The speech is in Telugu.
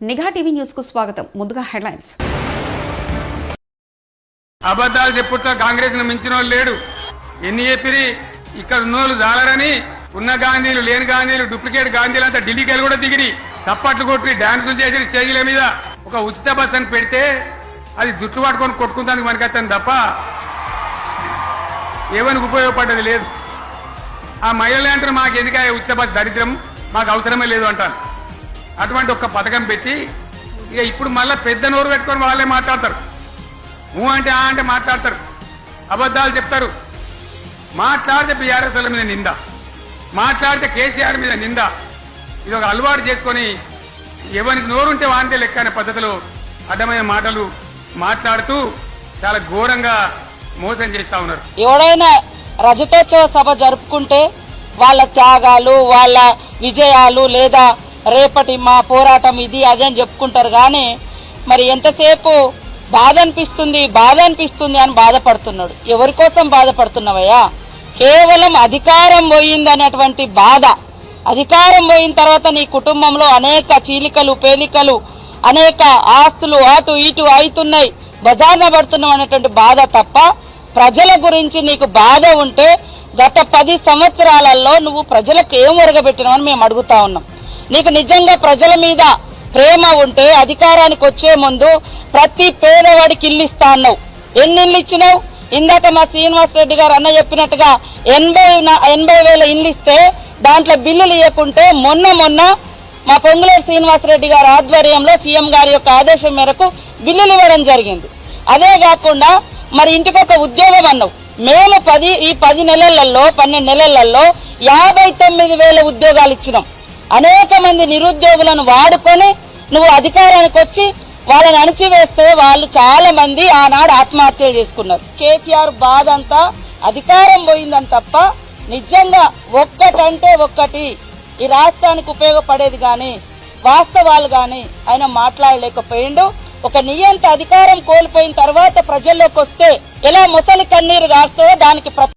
నిఘా టీవీ న్యూస్కు స్వాగతం. ముందుగా హెడ్లైన్స్. అబద్ధాలు చెప్పుతా కాంగ్రెస్ను మించిన లేడు. ఎన్ని చెప్పిరి? ఇక్కడ ఉన్నోళ్ళు జాలరని ఉన్న గాంధీలు లేని గాంధీలు డూప్లికేట్ గాంధీలు అంతా ఢిల్లీకి వెళ్ళి కూడా దిగిరి. చప్పట్లు కొట్టి డాన్సులు చేసి స్టేజీల మీద. ఒక ఉచిత బస్ అని పెడితే అది జుట్లు పట్టుకొని కొట్టుకుందానికి మనకత్తాను తప్ప ఏమనికి ఉపయోగపడ్డది లేదు. ఆ మహిళలు అంటారు మాకు ఎందుక ఉచిత బస్ దరిద్రం? మాకు అవసరమే లేదు అంటాను అటువంటి ఒక పథకం పెట్టి ఇక ఇప్పుడు మళ్ళీ పెద్ద నోరు పెట్టుకొని వాళ్ళే మాట్లాడతారు. ఊ అంటే ఆ అంటే మాట్లాడతారు. అబద్ధాలు చెప్తారు. మాట్లాడితే బీఆర్ఎస్ వాళ్ళ మీద నింద. మాట్లాడితే కేసీఆర్ మీద నింద. ఇది ఒక అలవాటు చేసుకొని ఎవరికి నోరుంటే వాంటే లెక్క అనే పద్ధతిలో అడ్డమైన మాటలు మాట్లాడుతూ చాలా ఘోరంగా మోసం చేస్తా ఉన్నారు. ఎవడైనా రజతోత్సవ సభ జరుపుకుంటే వాళ్ళ త్యాగాలు వాళ్ళ విజయాలు లేదా రేపటి మా పోరాటం ఇది అది అని చెప్పుకుంటారు కానీ మరి ఎంతసేపు బాధ అనిపిస్తుంది బాధ అనిపిస్తుంది అని బాధపడుతున్నాడు. ఎవరి కోసం బాధపడుతున్నావయ్యా? కేవలం అధికారం పోయింది అనేటువంటి బాధ. అధికారం పోయిన తర్వాత నీ కుటుంబంలో అనేక చీలికలు పేలికలు అనేక ఆస్తులు అటు ఇటు అవుతున్నాయి బజార్న పడుతున్నాం అనేటువంటి బాధ తప్ప ప్రజల గురించి నీకు బాధ ఉంటే గత పది సంవత్సరాలలో నువ్వు ప్రజలకు ఏం ఒరగబెట్టినావని మేము అడుగుతా ఉన్నాం. నీకు నిజంగా ప్రజల మీద ప్రేమ ఉంటే అధికారానికి వచ్చే ముందు ప్రతి పేదవాడికి ఇల్లు ఇస్తా అన్నావు. ఎన్ని ఇల్లు ఇచ్చినావు? ఇందాక మా శ్రీనివాస్ రెడ్డి గారు అన్న చెప్పినట్టుగా ఎనభై ఎనభై వేల ఇల్లు ఇస్తే దాంట్లో బిల్లులు ఇవ్వకుంటే మొన్న మొన్న మా పొంగులేరు శ్రీనివాసరెడ్డి గారి ఆధ్వర్యంలో సీఎం గారి యొక్క ఆదేశం మేరకు బిల్లులు ఇవ్వడం జరిగింది. అదే కాకుండా మరి ఇంటికి ఒక ఉద్యోగం అన్నావు. మేము పది ఈ పది నెలలలో పన్నెండు నెలలలో యాభై తొమ్మిది వేల ఉద్యోగాలు ఇచ్చినాం. అనేక మంది నిరుద్యోగులను వాడుకొని నువ్వు అధికారానికి వచ్చి వాళ్ళని అణిచివేస్తే వాళ్ళు చాలా మంది ఆనాడు ఆత్మహత్యలు చేసుకున్నారు. కేసీఆర్ బాధ అంతా అధికారం పోయిందని తప్ప నిజంగా ఒక్కటంటే ఒక్కటి ఈ రాష్ట్రానికి ఉపయోగపడేది కానీ వాస్తవాలు కానీ ఆయన మాట్లాడలేకపోయిండు. ఒక నియంత అధికారం కోల్పోయిన తర్వాత ప్రజల్లోకి వస్తే ఎలా ముసలి కన్నీరు రాస్తే దానికి